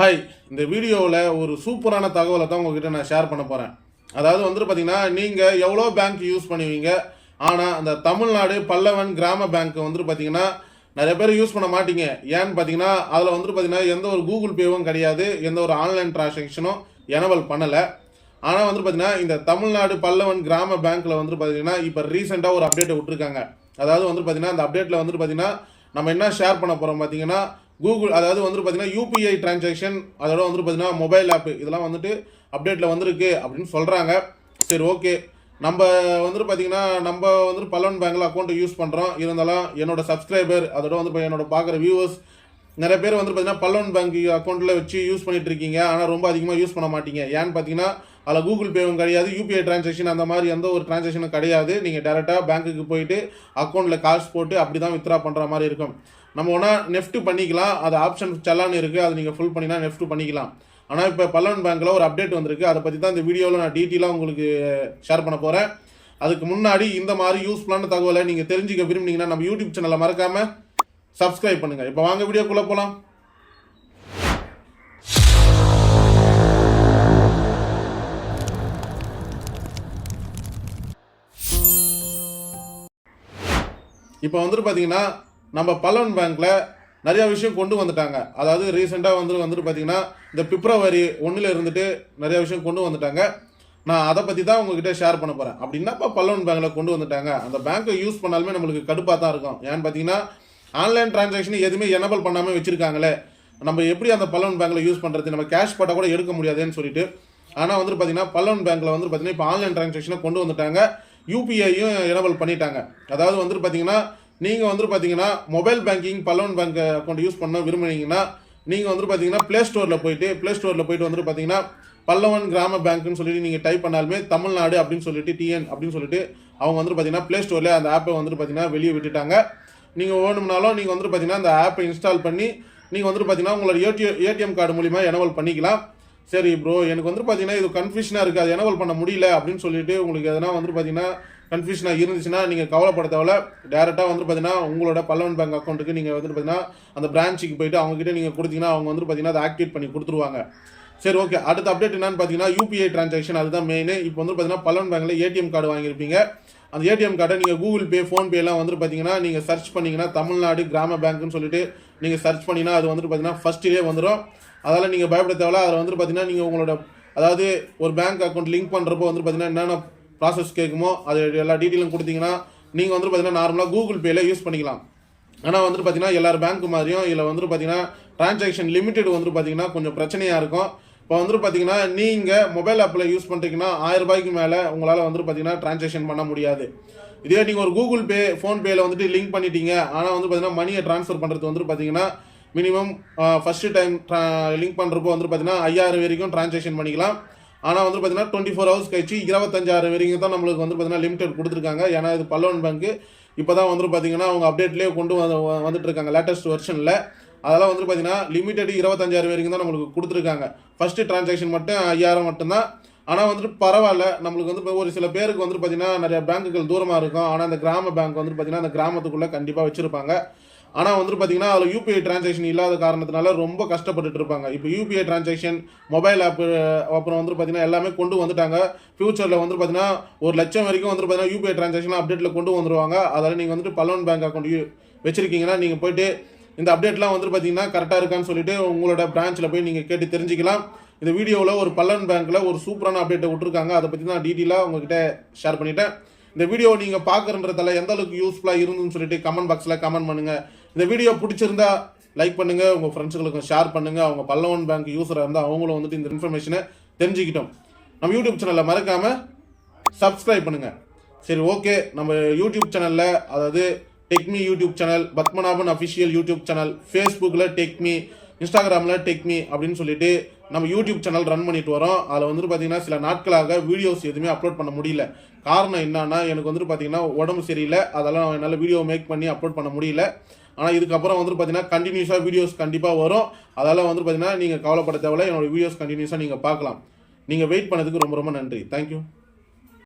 Hi இந்த வீடியோவில் ஒரு சூப்பரான தகவலை தான் உங்ககிட்ட நான் ஷேர் பண்ண போகிறேன் அதாவது வந்துட்டு பார்த்தீங்கன்னா நீங்கள் எவ்வளோ பேங்க் யூஸ் பண்ணுவீங்க? ஆனால் அந்த தமிழ்நாடு பல்லவன் கிராம பேங்க் வந்துட்டு பார்த்தீங்கன்னா நிறைய பேர் யூஸ் பண்ண மாட்டீங்க. ஏன்னு பார்த்தீங்கன்னா அதில் வந்துட்டு பார்த்தீங்கன்னா எந்த ஒரு கூகுள் பேவும் கிடையாது. எந்த ஒரு ஆன்லைன் டிரான்சாக்ஷனும் எனவல் பண்ணலை. ஆனால் வந்துட்டு பார்த்தீங்கன்னா இந்த தமிழ்நாடு பல்லவன் கிராம பேங்க்கில் வந்துட்டு பார்த்தீங்கன்னா இப்போ ரீசெண்டாக ஒரு அப்டேட்டை விட்டுருக்காங்க. அதாவது வந்துட்டு பார்த்தீங்கன்னா அந்த அப்டேட்டில் வந்துட்டு பார்த்தீங்கன்னா நம்ம என்ன ஷேர் பண்ண போகிறோம் பார்த்தீங்கன்னா கூகுள் அதாவது வந்துட்டு பார்த்தீங்கன்னா யூபிஐ டிரான்சாக்ஷன் அதோட வந்துட்டு பார்த்தீங்கன்னா மொபைல் ஆப் இதெல்லாம் வந்துட்டு அப்டேட்டில் வந்திருக்கு அப்படின்னு சொல்கிறாங்க சரி ஓகே நம்ம வந்துட்டு பார்த்தீங்கன்னா நம்ம வந்துட்டு பல்லவன் பேங்க்கில் அக்கௌண்ட்டை யூஸ் பண்ணுறோம் இருந்தாலும் என்னோட சப்ஸ்கிரைபர் அதோட வந்து இப்போ என்னோட பார்க்குற வியூவர்ஸ் நிறைய பேர் வந்து பார்த்தீங்கன்னா பல்லவன் பேங்க் அக்கௌண்ட்டில் வச்சு யூஸ் பண்ணிட்டு இருக்கீங்க. ஆனால் ரொம்ப அதிகமாக யூஸ் பண்ண மாட்டீங்க. ஏன்னு பார்த்தீங்கன்னா அதில் கூகுள் பேவும் கிடையாது யூபிஐ டிரான்சாக்ஷன் அந்த மாதிரி எந்த ஒரு டிரான்சாக்ஷனும் கிடையாது. நீங்கள் டேரெக்டாக பேங்க்குக்கு போயிட்டு அக்கௌண்ட்டில் காசு போட்டு அப்படி தான் வித்ரா பண்ணுற மாதிரி இருக்கும். நம்ம ஒன்றா நெஃப்ட் பண்ணிக்கலாம். அது ஆப்ஷன் செல்லான்னு இருக்குது அது நீங்கள் ஃபுல் பண்ணினா நெஃப்ட் பண்ணிக்கலாம். ஆனால் இப்போ பல்லவன் பேங்க்கில் ஒரு அப்டேட் வந்திருக்கு. அதை பற்றி தான் இந்த வீடியோவில் நான் டீட்டெயிலாக உங்களுக்கு ஷேர் பண்ண போகிறேன் அதுக்கு முன்னாடி இந்த மாதிரி யூஸ்ஃபுல்லான தகவலை நீங்கள் தெரிஞ்சுக்க விரும்புனீங்கன்னா நம்ம யூடியூப் சேனலை மறக்காமல் சப்ஸ்கிரைப் பண்ணுங்கள் இப்போ வாங்க வீடியோக்குள்ளே போகலாம் இப்போ வந்துட்டு பார்த்தீங்கன்னா நம்ம பலன் பேங்க்ல நிறைய விஷயம் கொண்டு வந்துட்டாங்க. அதாவது ரீசெண்டாக வந்து வந்துட்டு பார்த்தீங்கன்னா இந்த பிப்ரவரி ஒன்றில் இருந்துட்டு நிறைய விஷயம் கொண்டு வந்துட்டாங்க. நான் அதை பற்றி தான் உங்ககிட்ட ஷேர் பண்ண போகிறேன் அப்படின்னாப்பா பல்லவன் பேங்க்கில் கொண்டு வந்துட்டாங்க. அந்த பேங்க்கை யூஸ் பண்ணாலுமே நம்மளுக்கு கடுப்பாக தான் இருக்கும். ஏன்னு பார்த்தீங்கன்னா ஆன்லைன் டிரான்சாக்ஷன் எதுவுமே எனபிள் பண்ணாமல் வச்சுருக்காங்களே. நம்ம எப்படி அந்த பல்லவன் பேங்கில் யூஸ் பண்ணுறது நம்ம கேஷ் போட்டால் கூட எடுக்க முடியாதுன்னு சொல்லிட்டு. ஆனால் வந்துட்டு பார்த்தீங்கன்னா பல்லவன் பேங்க்கில் வந்து பார்த்தீங்கன்னா இப்போ ஆன்லைன் டிரான்சாக்ஷனை கொண்டு வந்துட்டாங்க. யூபிஐயும் எனபிள் பண்ணிட்டாங்க. அதாவது வந்துட்டு பார்த்தீங்கன்னா நீங்கள் வந்துட்டு பார்த்தீங்கன்னா mobile banking Pallavan bank account use பண்ண விரும்புனீங்கன்னா நீங்கள் வந்துட்டு பார்த்தீங்கன்னா ப்ளே ஸ்டோரில் போயிட்டு ப்ளே ஸ்டோரில் போயிட்டு வந்துட்டு பார்த்தீங்கன்னா பல்லவன் கிராம பேங்க்னு சொல்லிட்டு நீங்கள் டைப் பண்ணாலுமே தமிழ்நாடு அப்படின்னு சொல்லிட்டு டிஎன் அப்படின்னு சொல்லிட்டு அவங்க வந்துட்டு பார்த்தீங்கன்னா ப்ளே ஸ்டோரில் அந்த ஆப்பை வந்துட்டு பார்த்தீங்கன்னா வெளியே விட்டுட்டாங்க. நீங்கள் வேணும்னாலும் நீங்கள் வந்துட்டு பார்த்தீங்கன்னா அந்த ஆப்பை இன்ஸ்டால் பண்ணி நீங்கள் வந்துட்டு பார்த்தீங்கன்னா உங்களோட ஏடிஎம் ஏடிஎம் கார்டு மூலிமா எனவல் பண்ணிக்கலாம். சரி ப்ரோ எனக்கு வந்துட்டு பார்த்தீங்கன்னா இது கன்ஃபியூஷனாக இருக்குது அது எனவல் பண்ண முடியல அப்படின்னு சொல்லிட்டு உங்களுக்கு எதனா வந்துட்டு பார்த்தீங்கன்னா கன்ஃபியூஷனாக இருந்துச்சுன்னா நீங்கள் கவலைப்பட தேவையில்ல டேரெக்டாக வந்துட்டு பார்த்தீங்கன்னா உங்களோட பல்லவன் பேங்க் அக்கௌண்ட்டுக்கு நீங்கள் வந்துட்டு பார்த்தீங்கன்னா அந்த பிரான்ச்சுக்கு போயிட்டு அவங்ககிட்ட நீங்கள் கொடுத்தீங்கன்னா அவங்க வந்துட்டு பார்த்தீங்கன்னா அதை ஆக்டிவேட் பண்ணி கொடுத்துருவாங்க. சரி ஓகே அடுத்த அப்டேட் என்னன்னு பார்த்தீங்கன்னா யூபிஐ டிரான்சாக்ஷன் அதுதான் மெயின் இப்போ வந்து பார்த்தீங்கன்னா பல்லவன் பேங்கில் ஏடிஎம் கார்டு வாங்கியிருப்பீங்க. அந்த ஏடிஎம் கார்டை நீங்கள் கூகுள் பே ஃபோன்பேலாம் வந்துட்டு பார்த்தீங்கன்னா நீங்கள் சர்ச் பண்ணீங்கன்னா தமிழ்நாடு கிராம பேங்க்னு சொல்லிட்டு நீங்கள் சர்ச் பண்ணிங்கன்னா அது வந்துட்டு பார்த்தீங்கன்னா ஃபஸ்ட்டிலே வந்துடும் அதால் நீங்கள் பயப்பட தேவையில்ல அதில் வந்துட்டு பார்த்தீங்கன்னா நீங்கள் உங்களோட அதாவது ஒரு பேங்க் அக்கௌண்ட் லிங்க் பண்ணுறப்போ வந்துட்டு பார்த்தீங்கன்னா என்னென்ன ப்ராசஸ் கேட்குமோ அது எல்லா டீட்டெயிலும் கொடுத்தீங்கன்னா நீங்கள் வந்துட்டு பார்த்தீங்கன்னா நார்மலாக கூகுள் பேல யூஸ் பண்ணிக்கலாம். ஆனால் வந்துட்டு பார்த்தீங்கன்னா எல்லார் பேங்க் மாதிரியும் இதில் வந்துட்டு பார்த்தீங்கன்னா டிரான்சாக்ஷன் லிமிட்டெட் வந்துட்டு பார்த்தீங்கன்னா கொஞ்சம் பிரச்சனையாக இருக்கும். இப்போ வந்துட்டு பார்த்தீங்கன்னா நீங்கள் மொபைல் ஆப்பில் யூஸ் பண்ணுறீங்கன்னா ஆயிரம் ரூபாய்க்கு மேலே உங்களால் வந்துட்டு பார்த்தீங்கன்னா டிரான்சாக்ஷன் பண்ண முடியாது. இதே நீங்கள் ஒரு கூகுள் பே ஃபோன்பேயில் வந்துட்டு லிங்க் பண்ணிட்டீங்க. ஆனால் வந்து பார்த்தீங்கன்னா மணியை ட்ரான்ஸ்ஃபர் பண்ணுறது வந்துட்டு பார்த்தீங்கன்னா மினிமம் ஃபஸ்ட்டு டைம் லிங்க் பண்ணுறப்போ வந்துட்டு பார்த்தீங்கன்னா ஐயாயிரம் வரைக்கும் டிரான்சாக்ஷன் பண்ணிக்கலாம். ஆனால் வந்து பார்த்தீங்கன்னா டுவெண்ட்டி ஃபோர் ஹவர்ஸ் கழிச்சு இருபத்தஞ்சாயிரம் வரைக்கும் தான் நம்மளுக்கு வந்து பார்த்தீங்கன்னா லிமிடெட் கொடுத்துருக்காங்க. ஏன்னா இது பல்லவன் பேங்க்கு இப்போ தான் வந்துட்டு பார்த்தீங்கன்னா அவங்க அப்டேட்லேயே கொண்டு வந்து வந்துட்டு இருக்காங்க லேட்டஸ்ட் வெர்ஷனில் அதெல்லாம் வந்துட்டு பார்த்தீங்கன்னா லிமிட்டட் இருபத்தஞ்சாயிரம் வரைக்கும் தான் நம்மளுக்கு கொடுத்துருக்காங்க. ஃபஸ்ட்டு டிரான்சாக்ஷன் மட்டும் ஐயாயிரம் மட்டும்தான். ஆனால் வந்துட்டு பரவாயில்ல. நம்மளுக்கு வந்து ஒரு சில பேருக்கு வந்துட்டு பார்த்தீங்கன்னா நிறைய பேங்குகள் தூரமாக இருக்கும். ஆனால் அந்த கிராம பேங்க் வந்துட்டு பார்த்தீங்கன்னா அந்த கிராமத்துக்குள்ளே கண்டிப்பாக வச்சுருப்பாங்க. ஆனால் வந்துட்டு பார்த்தீங்கன்னா அதில் யூபிஐ டிரான்சாக்ஷன் இல்லாத காரணத்தினால ரொம்ப கஷ்டப்பட்டுட்டு இருப்பாங்க. இப்போ யூபிஐ டிரான்சாக்ஷன் மொபைல் ஆப் அப்புறம் வந்துட்டு பார்த்தீங்கன்னா எல்லாமே கொண்டு வந்துட்டாங்க. ஃபியூச்சரில் வந்துட்டு பார்த்தீங்கன்னா ஒரு லட்சம் வரைக்கும் வந்துட்டு பார்த்தீங்கன்னா யூபிஐ டிரான்சாக்ஷன் அப்டேட்டில் கொண்டு வந்துருவாங்க. அதில் நீங்கள் வந்துட்டு பல்லவன் பேங்க் அக்கௌண்ட் வச்சுருக்கீங்கன்னா நீங்கள் போயிட்டு இந்த அப்டேட்லாம் வந்துட்டு பார்த்தீங்கன்னா கரெக்டாக இருக்கான்னு சொல்லிட்டு உங்களோட பிரான்ச்சில் போய் நீங்கள் கேட்டு தெரிஞ்சுக்கலாம். இந்த வீடியோவில் ஒரு பல்லவன் பேங்க்கில் ஒரு சூப்பரான அப்டேட்டை விட்டுருக்காங்க. அதை பற்றி நான் டீட்டெயிலாக உங்ககிட்ட ஷேர் பண்ணிட்டேன். இந்த வீடியோ நீங்கள் பார்க்குறன்றதால எந்த அளவுக்கு யூஸ்ஃபுல்லாக இருந்துன்னு சொல்லிட்டு கமெண்ட் பாக்ஸில் கமெண்ட் பண்ணுங்கள் இந்த வீடியோ பிடிச்சிருந்தா லைக் பண்ணுங்க உங்கள் ஃப்ரெண்ட்ஸுகளுக்கும் ஷேர் பண்ணுங்க. அவங்க பல்லவன் பேங்க் யூஸராக இருந்தால் அவங்களும் வந்துட்டு இந்த இன்ஃபர்மேஷனை தெரிஞ்சுக்கிட்டோம். நம்ம யூடியூப் சேனலில் மறக்காம சப்ஸ்கிரைப் பண்ணுங்க. சரி ஓகே நம்ம யூடியூப் சேனலில் அதாவது Techme YouTube channel Padmanabhan official YouTube channel ஃபேஸ்புக்கில் டெக்மி இன்ஸ்டாகிராமில் டெக்மி அப்படின்னு சொல்லிட்டு நம்ம யூடியூப் சேனல் ரன் பண்ணிட்டு வரோம். அதில் வந்துட்டு பார்த்தீங்கன்னா சில நாட்களாக வீடியோஸ் எதுவுமே அப்லோட் பண்ண முடியல. காரணம் என்னன்னா எனக்கு வந்துட்டு பார்த்தீங்கன்னா உடம்பு சரியில்லை. அதெல்லாம் என்னால் வீடியோ மேக் பண்ணி அப்லோட் பண்ண முடியல. ஆனால் இதுக்கப்புறம் வந்துட்டு பார்த்தீங்கன்னா கண்டினியூஸாக வீடியோஸ் கண்டிப்பாக வரும். அதெல்லாம் வந்துட்டு பார்த்தீங்கன்னா நீங்கள் கவலைப்பட தேவையில்ல. என்னோட வீடியோஸ் கண்டினியூஸாக நீங்கள் பார்க்கலாம். நீங்கள் வெயிட் பண்ணதுக்கு ரொம்ப ரொம்ப நன்றி. தேங்க்யூ